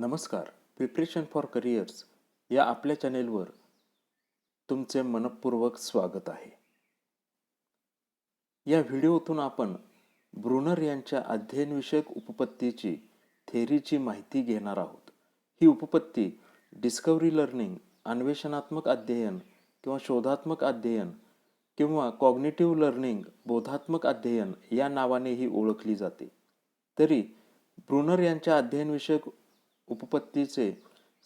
नमस्कार preparation for careers या आपल्या चॅनेलवर तुमचे मनपूर्वक स्वागत आहे. या व्हिडिओतून आपण ब्रुनर यांच्या अध्ययनविषयक उपपत्तीची थेरीची माहिती घेणार आहोत. ही उपपत्ती डिस्कवरी लर्निंग अन्वेषणात्मक अध्ययन किंवा शोधात्मक अध्ययन किंवा कॉग्निटिव्ह लर्निंग बोधात्मक अध्ययन या नावानेही ओळखली जाते. तरी ब्रुनर यांच्या अध्ययनविषयक उपपत्तीचे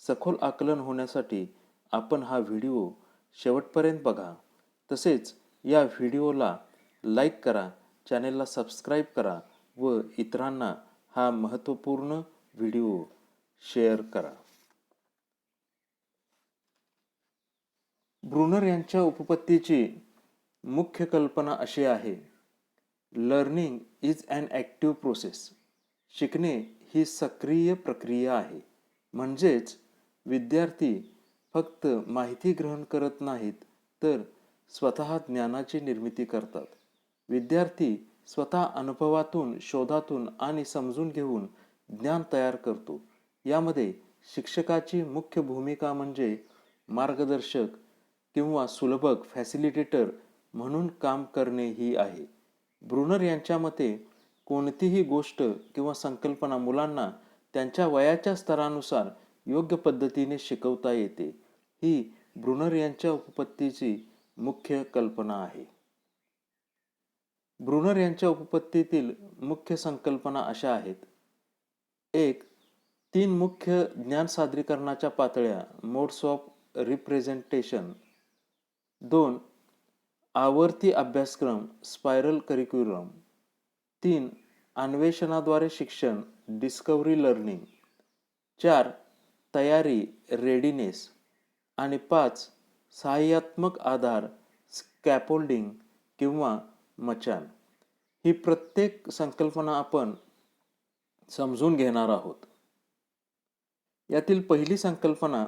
सखोल आकलन होण्यासाठी आपण हा व्हिडिओ शेवटपर्यंत बघा. तसेच या व्हिडिओला लाईक करा चॅनेलला सबस्क्राईब करा व इतरांना हा महत्त्वपूर्ण व्हिडिओ शेअर करा. ब्रुनर यांच्या उपपत्तीची मुख्य कल्पना अशी आहे. Learning is an active process. शिकणे ही सक्रिय प्रक्रिया आहे. म्हणजेच विद्यार्थी फक्त माहिती ग्रहण करत नाहीत तर स्वतः ज्ञानाची निर्मिती करतात. विद्यार्थी स्वतः अनुभवातून शोधातून आणि समजून घेऊन ज्ञान तयार करतो. यामध्ये शिक्षकाची मुख्य भूमिका म्हणजे मार्गदर्शक किंवा सुलभक फॅसिलिटेटर म्हणून काम करणे ही आहे. ब्रुनर यांच्या मते कोणतीही गोष्ट किंवा संकल्पना मुलांना त्यांच्या वयाच्या स्तरानुसार योग्य पद्धतीने शिकवता येते ही ब्रुनर यांच्या उपपत्तीची मुख्य कल्पना आहे. ब्रुनर यांच्या उपपत्तीतील मुख्य संकल्पना अशा आहेत. एक तीन मुख्य ज्ञान सादरीकरणाच्या पातळ्या मोड्स ऑफ रिप्रेझेंटेशन दोन आवर्ती अभ्यासक्रम स्पायरल करिक्युलम तीन अन्वेषणाद्वारे शिक्षण डिस्कवरी लर्निंग चार तयारी रेडीनेस आणि पाच सहाय्यात्मक आधार स्कॅपोल्डिंग किंवा मचान. ही प्रत्येक संकल्पना आपण समजून घेणार आहोत. यातील पहिली संकल्पना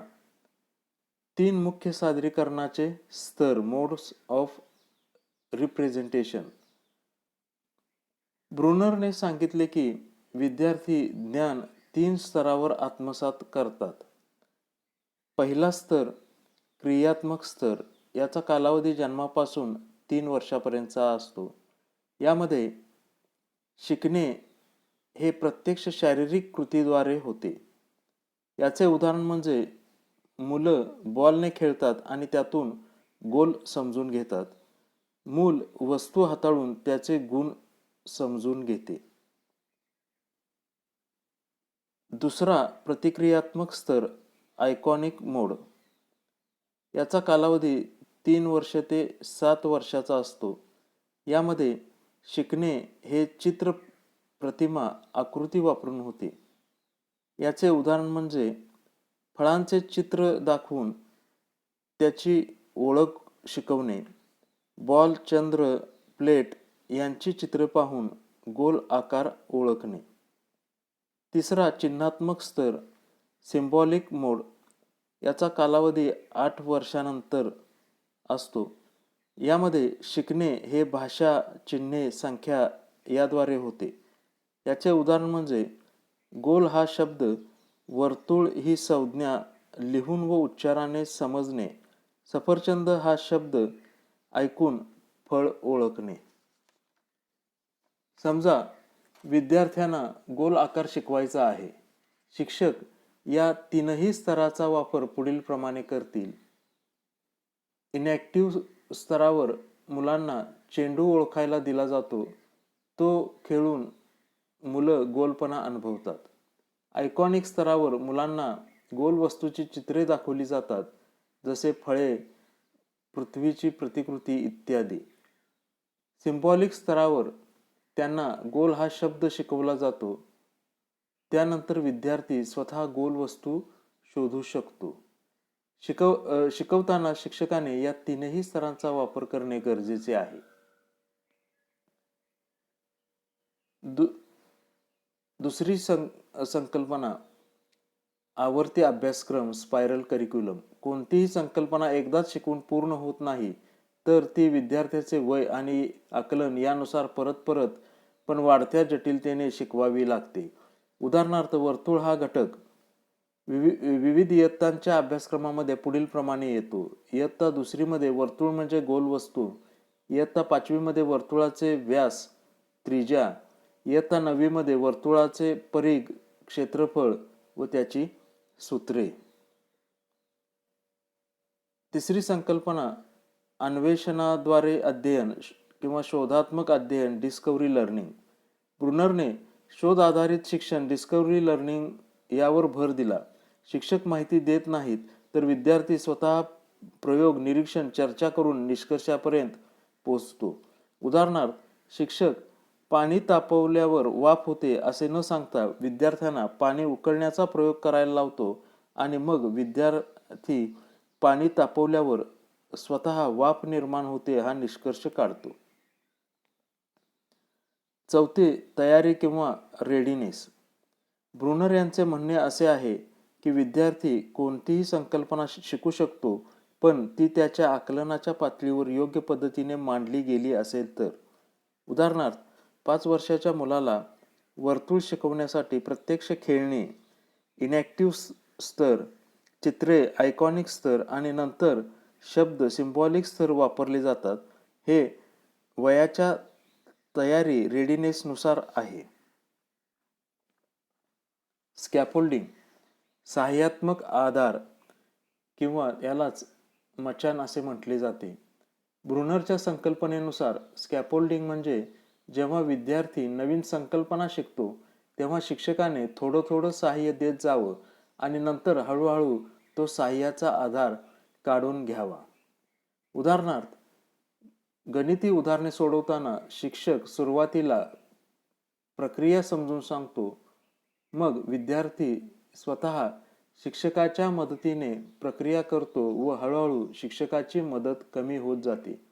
तीन मुख्य सादरीकरणाचे स्तर मोड्स ऑफ रिप्रेझेंटेशन ब्रुनरने सांगितले की विद्यार्थी ज्ञान तीन स्तरावर आत्मसात करतात. पहिला स्तर क्रियात्मक स्तर याचा कालावधी जन्मापासून तीन वर्षापर्यंतचा असतो. यामध्ये शिकणे हे प्रत्यक्ष शारीरिक कृतीद्वारे होते. याचे उदाहरण म्हणजे मुलं बॉलने खेळतात आणि त्यातून गोल समजून घेतात. मूल वस्तू हाताळून त्याचे गुण समजून घेते. दुसरा प्रतिक्रियात्मक स्तर आयकॉनिक मोड याचा कालावधी तीन वर्ष ते सात वर्षाचा असतो. यामध्ये शिकणे हे चित्र प्रतिमा आकृती वापरून होते. याचे उदाहरण म्हणजे फळांचे चित्र दाखवून त्याची ओळख शिकवणे. बॉल चंद्र प्लेट यांची चित्र पाहून गोल आकार ओळखणे. तिसरा चिन्हात्मक स्तर सिम्बॉलिक मोड याचा कालावधी आठ वर्षानंतर असतो. यामध्ये शिकणे हे भाषा चिन्हे संख्या याद्वारे होते. याचे उदाहरण म्हणजे गोल हा शब्द वर्तुळ ही संज्ञा लिहून व उच्चाराने समजणे. सफरचंद हा शब्द ऐकून फळ ओळखणे. समजा विद्यार्थ्यांना गोल आकार शिकवायचा आहे. शिक्षक या तीनही स्तराचा वापर पुढील प्रमाणे करतील. इनॅक्टिव्ह स्तरावर मुलांना चेंडू ओळखायला दिला जातो. तो खेळून मुलं गोलपणा अनुभवतात. आयकॉनिक स्तरावर मुलांना गोल वस्तूची चित्रे दाखवली जातात जसे फळे पृथ्वीची प्रतिकृती इत्यादी. सिम्बॉलिक स्तरावर त्यांना गोल हा शब्द शिकवला जातो. त्यानंतर विद्यार्थी स्वतः गोल वस्तू शोधू शकतो. शिकव शिकवताना शिक्षकाने या तीनही स्तरांचा वापर करणे गरजेचे आहे. दु दुसरी सं संकल्पना आवर्ती अभ्यासक्रम स्पायरल करिक्युलम कोणतीही संकल्पना एकदाच शिकवून पूर्ण होत नाही तर ती विद्यार्थ्याचे वय आणि आकलन यानुसार परत परत पण वाढत्या जटिलतेने शिकवावी लागते. उदाहरणार्थ वर्तुळ हा घटक विवि विविध इयत्तांच्या अभ्यासक्रमामध्ये पुढील प्रमाणे येतो. इयत्ता दुसरीमध्ये वर्तुळ म्हणजे गोल वस्तू. इयत्ता पाचवीमध्ये वर्तुळाचे व्यास त्रिज्या इयत्ता नववीमध्ये वर्तुळाचे परिघ क्षेत्रफळ व त्याची सूत्रे. तिसरी संकल्पना अन्वेषणाद्वारे अध्ययन श- किंवा शोधात्मक अध्ययन डिस्कवरी लर्निंग ब्रुनरने शोध आधारित शिक्षण डिस्कवरी लर्निंग यावर भर दिला. शिक्षक माहिती देत नाहीत तर विद्यार्थी स्वतः प्रयोग निरीक्षण चर्चा करून निष्कर्षापर्यंत पोचतो उदाहरणार्थ शिक्षक पाणी तापवल्यावर वाफ होते असे न सांगता विद्यार्थ्यांना पाणी उकळण्याचा प्रयोग करायला लावतो आणि मग विद्यार्थी पाणी तापवल्यावर स्वतः वाप निर्माण होते हा निष्कर्ष काढतो. चौथे तयारी किंवा रेडीनेस ब्रुनर यांचे म्हणणे असे आहे की विद्यार्थी कोणतीही संकल्पना शिकू शकतो पण ती त्याच्या आकलनाच्या पातळीवर योग्य पद्धतीने मांडली गेली असेल तर. उदाहरणार्थ पाच वर्षाच्या मुलाला वर्तुळ शिकवण्यासाठी प्रत्यक्ष खेळणे इनॅक्टिव्ह स्तर चित्रे आयकॉनिक स्तर आणि नंतर शब्द सिम्बॉलिक स्तर वापरले जातात. हे वयाच्या तयारी रेडीनेसनुसार आहे. स्कॅफोल्डिंग सहाय्यात्मक आधार किंवा यालाच मचान असे म्हटले जाते. ब्रुनरच्या संकल्पनेनुसार स्कॅफोल्डिंग म्हणजे जेव्हा विद्यार्थी नवीन संकल्पना शिकतो तेव्हा शिक्षकाने थोडं थोडं सहाय्य देत जावं आणि नंतर हळूहळू तो सहाय्याचा आधार काढून घ्यावा. उदाहरणार्थ गणिती उदाहरणे सोडवताना शिक्षक सुरुवातीला प्रक्रिया समजून सांगतो मग विद्यार्थी स्वतः शिक्षकाच्या मदतीने प्रक्रिया करतो व हळूहळू शिक्षकाची मदत कमी होत जाते.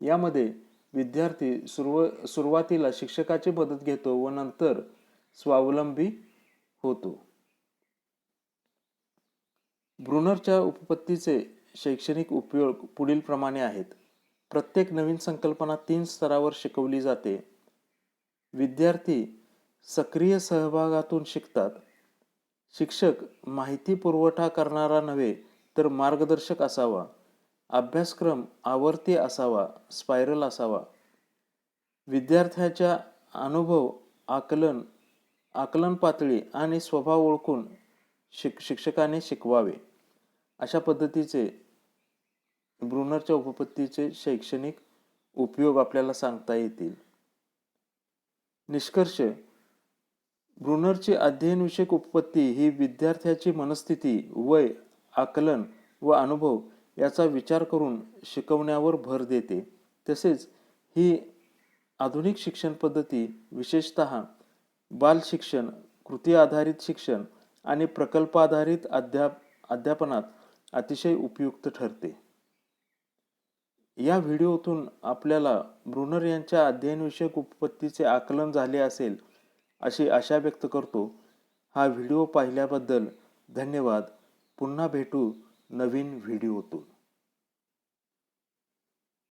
यामध्ये विद्यार्थी सुरुव सुरुवातीला शिक्षकाची मदत घेतो व नंतर स्वावलंबी होतो. ब्रुनरच्या उपपत्तीचे शैक्षणिक उपयोग पुढीलप्रमाणे आहेत. प्रत्येक नवीन संकल्पना तीन स्तरावर शिकवली जाते. विद्यार्थी सक्रिय सहभागातून शिकतात. शिक्षक माहिती पुरवठा करणारा नव्हे तर मार्गदर्शक असावा. अभ्यासक्रम आवर्ती असावा स्पायरल असावा. विद्यार्थ्याच्या अनुभव आकलन आकलन पातळी आणि स्वभाव ओळखून शिक शिक्षकाने शिकवावे. अशा पद्धतीचे ब्रुनरच्या उपपत्तीचे शैक्षणिक उपयोग आपल्याला सांगता येतील. निष्कर्ष ब्रुनरची अध्ययनविषयक उपपत्ती ही विद्यार्थ्याची मनस्थिती वय आकलन व अनुभव याचा विचार करून शिकवण्यावर भर देते. तसेच ही आधुनिक शिक्षण पद्धती विशेषत बाल शिक्षण कृती आधारित शिक्षण आणि प्रकल्प आधारित अध्याप अध्यापनात अतिशय उपयुक्त ठरते. या व्हिडिओतून आपल्याला ब्रुनर यांच्या अध्ययनविषयक उत्पत्तीचे आकलन झाले असेल अशी आशा व्यक्त करतो. हा व्हिडिओ पाहिल्याबद्दल धन्यवाद. पुन्हा भेटू नवीन व्हिडिओतून.